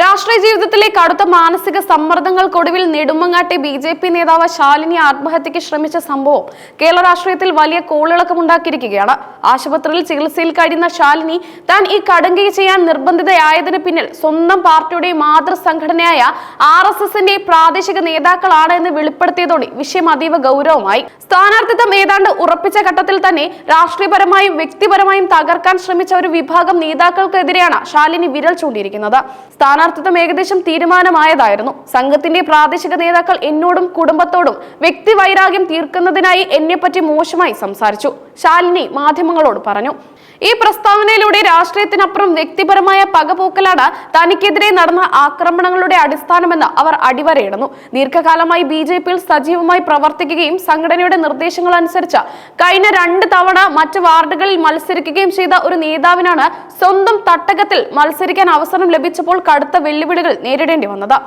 രാഷ്ട്രീയ ജീവിതത്തിലെ കടുത്ത മാനസിക സമ്മർദ്ദങ്ങൾക്കൊടുവിൽ നെടുമങ്ങാട്ടെ ബി ജെ പി നേതാവ് ശാലിനി ആത്മഹത്യക്ക് ശ്രമിച്ച സംഭവം കേരള രാഷ്ട്രീയത്തിൽ വലിയ കോളിളക്കമുണ്ടാക്കിയിരിക്കുകയാണ്. ആശുപത്രിയിൽ ചികിത്സയിൽ കഴിയുന്ന ശാലിനി താൻ ഈ കടുങ്കൈ ചെയ്യാൻ നിർബന്ധിതയായതിന് പിന്നിൽ സ്വന്തം പാർട്ടിയുടെ മാതൃസംഘടനയായ ആർ എസ് എസിന്റെ പ്രാദേശിക നേതാക്കളാണ് എന്ന് വെളിപ്പെടുത്തിയതോടെ വിഷയം അതീവ ഗൗരവമായി. സ്ഥാനാർത്ഥിത്വം ഏതാണ്ട് ഉറപ്പിച്ച ഘട്ടത്തിൽ തന്നെ രാഷ്ട്രീയപരമായും വ്യക്തിപരമായും തകർക്കാൻ ശ്രമിച്ച ഒരു വിഭാഗം നേതാക്കൾക്കെതിരെയാണ് ശാലിനി വിരൽ ചൂണ്ടിയിരിക്കുന്നത്. സ്ഥാനാർത്ഥിത്വം ഏകദേശം തീരുമാനമായതായിരുന്നു. സംഘത്തിന്റെ പ്രാദേശിക നേതാക്കൾ എന്നോടും കുടുംബത്തോടും വ്യക്തിവൈരാഗ്യം തീർക്കുന്നതിനായി എന്നെപ്പറ്റി മോശമായി സംസാരിച്ചു. ശാലിനി മാധ്യമങ്ങളോട് പറഞ്ഞു. ഈ പ്രസ്താവനയിലൂടെ രാഷ്ട്രീയത്തിനപ്പുറം വ്യക്തിപരമായ പകപോക്കലാണ് തനിക്കെതിരെ നടന്ന ആക്രമണങ്ങളുടെ അടിസ്ഥാനമെന്ന് അവർ അടിവരയിടുന്നു. ദീർഘകാലമായി ബി ജെ പിയിൽ സജീവമായി പ്രവർത്തിക്കുകയും സംഘടനയുടെ നിർദ്ദേശങ്ങൾ അനുസരിച്ച് കഴിഞ്ഞ രണ്ട് തവണ മറ്റ് വാർഡുകളിൽ മത്സരിക്കുകയും ചെയ്ത ഒരു നേതാവിനാണ് സ്വന്തം തട്ടകത്തിൽ മത്സരിക്കാൻ അവസരം ലഭിച്ചപ്പോൾ കടുത്ത വെല്ലുവിളികൾ നേരിടേണ്ടി വന്നത്.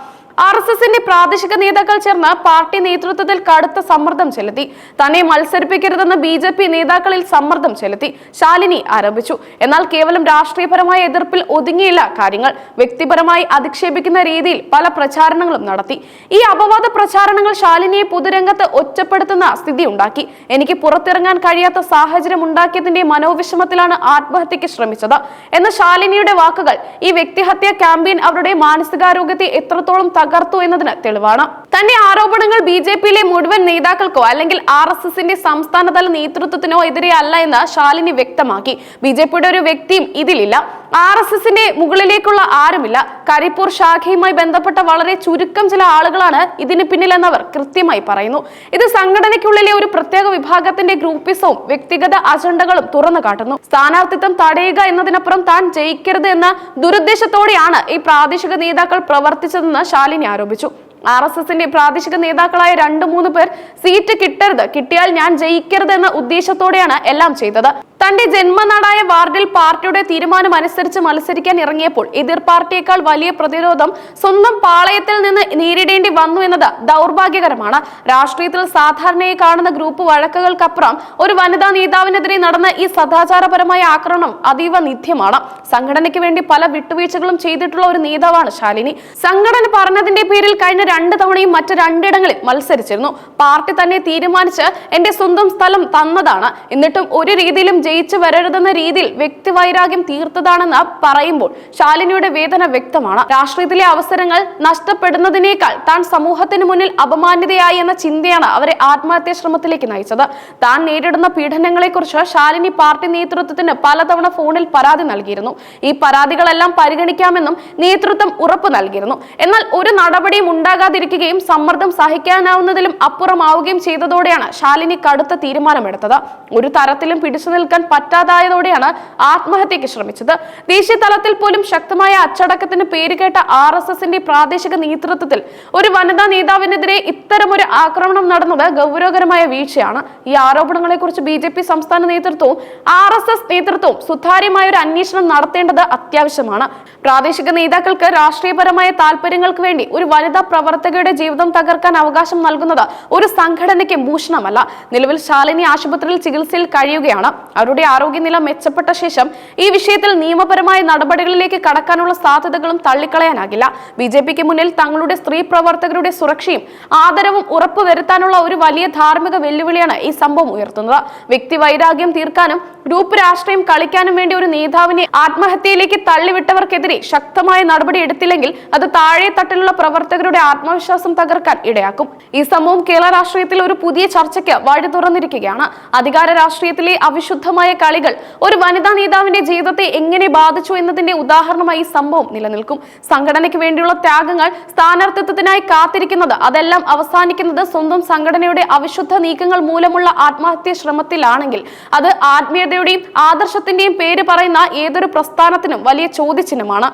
ആർ എസ് എസിന്റെ പ്രാദേശിക നേതാക്കൾ ചേർന്ന് പാർട്ടി നേതൃത്വത്തിൽ കടുത്ത സമ്മർദ്ദം ചെലുത്തി. തന്നെ മത്സരിപ്പിക്കരുതെന്ന് ബി ജെ പി നേതാക്കളിൽ സമ്മർദ്ദം ചെലുത്തി. ശാലിനി ആരോപിച്ചു. എന്നാൽ കേവലം രാഷ്ട്രീയപരമായ എതിർപ്പിൽ ഒതുങ്ങിയില്ല കാര്യങ്ങൾ. വ്യക്തിപരമായി അധിക്ഷേപിക്കുന്ന രീതിയിൽ പല പ്രചാരണങ്ങളും നടത്തി. ഈ അപവാദ പ്രചാരണങ്ങൾ ശാലിനിയെ പൊതുരംഗത്ത് ഒറ്റപ്പെടുത്തുന്ന സ്ഥിതി ഉണ്ടാക്കി. എനിക്ക് പുറത്തിറങ്ങാൻ കഴിയാത്ത സാഹചര്യം ഉണ്ടാക്കിയതിന്റെ മനോവിഷമത്തിലാണ് ആത്മഹത്യക്ക് ശ്രമിച്ചത്. എന്ന ശാലിനിയുടെ വാക്കുകൾ ഈ വ്യക്തിഹത്യാ ക്യാമ്പയിൻ അവരുടെ മാനസികാരോഗ്യത്തെ എത്രത്തോളം തകർത്തു എന്നതിന് തെളിവാണ്. തന്റെ ആരോപണങ്ങൾ ബി ജെ പിയിലെ മുഴുവൻ നേതാക്കൾക്കോ അല്ലെങ്കിൽ ആർ എസ് എസിന്റെ സംസ്ഥാനതല നേതൃത്വത്തിനോ എതിരെ അല്ല എന്ന് ശാലിനി വ്യക്തമാക്കി. ബി ജെ പിയുടെ ഒരു വ്യക്തിയും ഇതിലില്ല. ആർ എസ് എസിന്റെ മുകളിലേക്കുള്ള ആരുമില്ല. കരിപ്പൂർ ശാഖയുമായി ബന്ധപ്പെട്ട വളരെ ചുരുക്കം ചില ആളുകളാണ് ഇതിന് പിന്നിലെന്നവർ കൃത്യമായി പറയുന്നു. ഇത് സംഘടനയ്ക്കുള്ളിലെ ഒരു പ്രത്യേക വിഭാഗത്തിന്റെ ഗ്രൂപ്പിസവും വ്യക്തിഗത അജണ്ടകളും തുറന്നു കാട്ടുന്നു. സ്ഥാനാർത്ഥിത്വം തടയുക എന്നതിനപ്പുറം താൻ ജയിക്കരുത് എന്ന ദുരുദ്ദേശത്തോടെയാണ് ഈ പ്രാദേശിക നേതാക്കൾ പ്രവർത്തിച്ചതെന്ന് ശാലിനി ആരോപിച്ചു. ആർ എസ് എസിന്റെ പ്രാദേശിക നേതാക്കളായ രണ്ടു മൂന്ന് പേർ സീറ്റ് കിട്ടരുത് കിട്ടിയാൽ ഞാൻ ജയിക്കരുത് എന്ന ഉദ്ദേശത്തോടെയാണ് എല്ലാം ചെയ്തത്. തന്റെ ജന്മനാടായ വാർഡിൽ പാർട്ടിയുടെ തീരുമാനം അനുസരിച്ച് മത്സരിക്കാൻ ഇറങ്ങിയപ്പോൾ എതിർ പാർട്ടിയേക്കാൾ വലിയ പ്രതിരോധം സ്വന്തം പാളയത്തിൽ നിന്ന് നേരിടേണ്ടി വന്നു എന്നത് ദൗർഭാഗ്യകരമാണ്. രാഷ്ട്രീയത്തിൽ സാധാരണയായി കാണുന്ന ഗ്രൂപ്പ് വഴക്കുകൾക്കപ്പുറം ഒരു വനിതാ നേതാവിനെതിരെ നടന്ന ഈ സദാചാരപരമായ ആക്രമണം അതീവ നിത്യമാണ്. സംഘടനയ്ക്ക് വേണ്ടി പല വിട്ടുവീഴ്ചകളും ചെയ്തിട്ടുള്ള ഒരു നേതാവാണ് ശാലിനി. സംഘടന പറഞ്ഞതിന്റെ പേരിൽ കഴിഞ്ഞ രണ്ട് തവണയും മറ്റ് രണ്ടിടങ്ങളിൽ മത്സരിച്ചിരുന്നു. പാർട്ടി തന്നെ തീരുമാനിച്ച് എന്റെ സ്വന്തം സ്ഥലം തന്നതാണ്. എന്നിട്ടും ഒരു രീതിയിലും ജയിച്ചു വരരുതെന്ന രീതിയിൽ വ്യക്തിവൈരാഗ്യം തീർത്തതാണെന്ന് പറയുമ്പോൾ ശാലിനിയുടെ വേദന വ്യക്തമാണ്. രാഷ്ട്രീയത്തിലെ അവസരങ്ങൾ നഷ്ടപ്പെടുന്നതിനേക്കാൾ താൻ സമൂഹത്തിന് മുന്നിൽ അപമാന്യതയായി എന്ന ചിന്തയാണ് അവരെ ആത്മഹത്യാ ശ്രമത്തിലേക്ക് നയിച്ചത്. താൻ നേരിടുന്ന പീഡനങ്ങളെക്കുറിച്ച് ശാലിനി പാർട്ടി നേതൃത്വത്തിന് പലതവണ ഫോണിൽ പരാതി നൽകിയിരുന്നു. ഈ പരാതികളെല്ലാം പരിഗണിക്കാമെന്നും നേതൃത്വം ഉറപ്പ് നൽകിയിരുന്നു. എന്നാൽ ഒരു നടപടിയും ഉണ്ടാകാതിരിക്കുകയും സമ്മർദ്ദം സഹിക്കാനാവുന്നതിലും അപ്പുറമാവുകയും ചെയ്തതോടെയാണ് ശാലിനി കടുത്ത തീരുമാനമെടുത്തത്. ഒരു തരത്തിലും പിടിച്ചു നിൽക്കാൻ പറ്റാതായതോടെയാണ് ആത്മഹത്യക്ക് ശ്രമിച്ചത്. ദേശീയ തലത്തിൽ പോലും ശക്തമായ അച്ചടക്കത്തിന് പേരുകേട്ട ആർ എസ് എസിന്റെ പ്രാദേശിക നേതൃത്വത്തിൽ ഒരു വനിതാ നേതാവിനെതിരെ ഇത്തരമൊരു ആക്രമണം നടന്നത് ഗൗരവകരമായ വീഴ്ചയാണ്. ഈ ആരോപണങ്ങളെ കുറിച്ച് ബി ജെ പി സംസ്ഥാന നേതൃത്വവും ആർ എസ് എസ് നേതൃത്വവും സുതാര്യമായ ഒരു അന്വേഷണം നടത്തേണ്ടത് അത്യാവശ്യമാണ്. പ്രാദേശിക നേതാക്കൾക്ക് രാഷ്ട്രീയപരമായ താല്പര്യങ്ങൾക്ക് വേണ്ടി ഒരു വനിതാ പ്രവർത്തകയുടെ ജീവിതം തകർക്കാൻ അവകാശം നൽകുന്നത് ഒരു സംഘടനയ്ക്ക് ഭൂഷണമല്ല നിലവിൽ ശാലിനി ആശുപത്രിയിൽ ചികിത്സയിൽ കഴിയുകയാണ്. അവരുടെ ആരോഗ്യനില മെച്ചപ്പെട്ട ശേഷം ഈ വിഷയത്തിൽ നിയമപരമായ നടപടികളിലേക്ക് കടക്കാനുള്ള സാധ്യതകളും തള്ളിക്കളയാനാകില്ല. ബി ജെ പിക്ക് മുന്നിൽ തങ്ങളുടെ സ്ത്രീ പ്രവർത്തകരുടെ സുരക്ഷയും ആദരവും ഉറപ്പുവരുത്താനുള്ള ഒരു വലിയ ധാർമ്മിക വെല്ലുവിളിയാണ് ഈ സംഭവം ഉയർത്തുന്നത്. വ്യക്തി വൈരാഗ്യം തീർക്കാനും ഗ്രൂപ്പ് രാഷ്ട്രീയം കളിക്കാനും വേണ്ടി ഒരു നേതാവിനെ ആത്മഹത്യയിലേക്ക് തള്ളിവിട്ടവർക്കെതിരെ ശക്തമായ നടപടി എടുത്തില്ലെങ്കിൽ അത് താഴെ തട്ടിലുള്ള പ്രവർത്തകരുടെ ആത്മവിശ്വാസം തകർക്കാൻ ഇടയാക്കും. ഈ സംഭവം കേരള രാഷ്ട്രീയത്തിൽ ഒരു പുതിയ ചർച്ചയ്ക്ക് വഴി തുറന്നിരിക്കുകയാണ്. അധികാര രാഷ്ട്രീയത്തിലെ അവിശുദ്ധമായ കളികൾ ഒരു വനിതാ നേതാവിന്റെ ജീവിതത്തെ എങ്ങനെ ബാധിച്ചു എന്നതിന്റെ ഉദാഹരണമായി സംഭവം നിലനിൽക്കും. സംഘടനയ്ക്ക് വേണ്ടിയുള്ള ത്യാഗങ്ങൾ സ്ഥാനാർത്ഥിത്വത്തിനായി കാത്തിരിക്കുന്നത് അതെല്ലാം അവസാനിക്കുന്നത് സ്വന്തം സംഘടനയുടെ അവിശുദ്ധ നീക്കങ്ങൾ മൂലമുള്ള ആത്മഹത്യ ശ്രമത്തിലാണെങ്കിൽ. അത് ആത്മീയതയുടെയും ആദർശത്തിന്റെയും പേര് പറയുന്ന ഏതൊരു പ്രസ്ഥാനത്തിനും വലിയ ചോദ്യചിഹ്നമാണ്.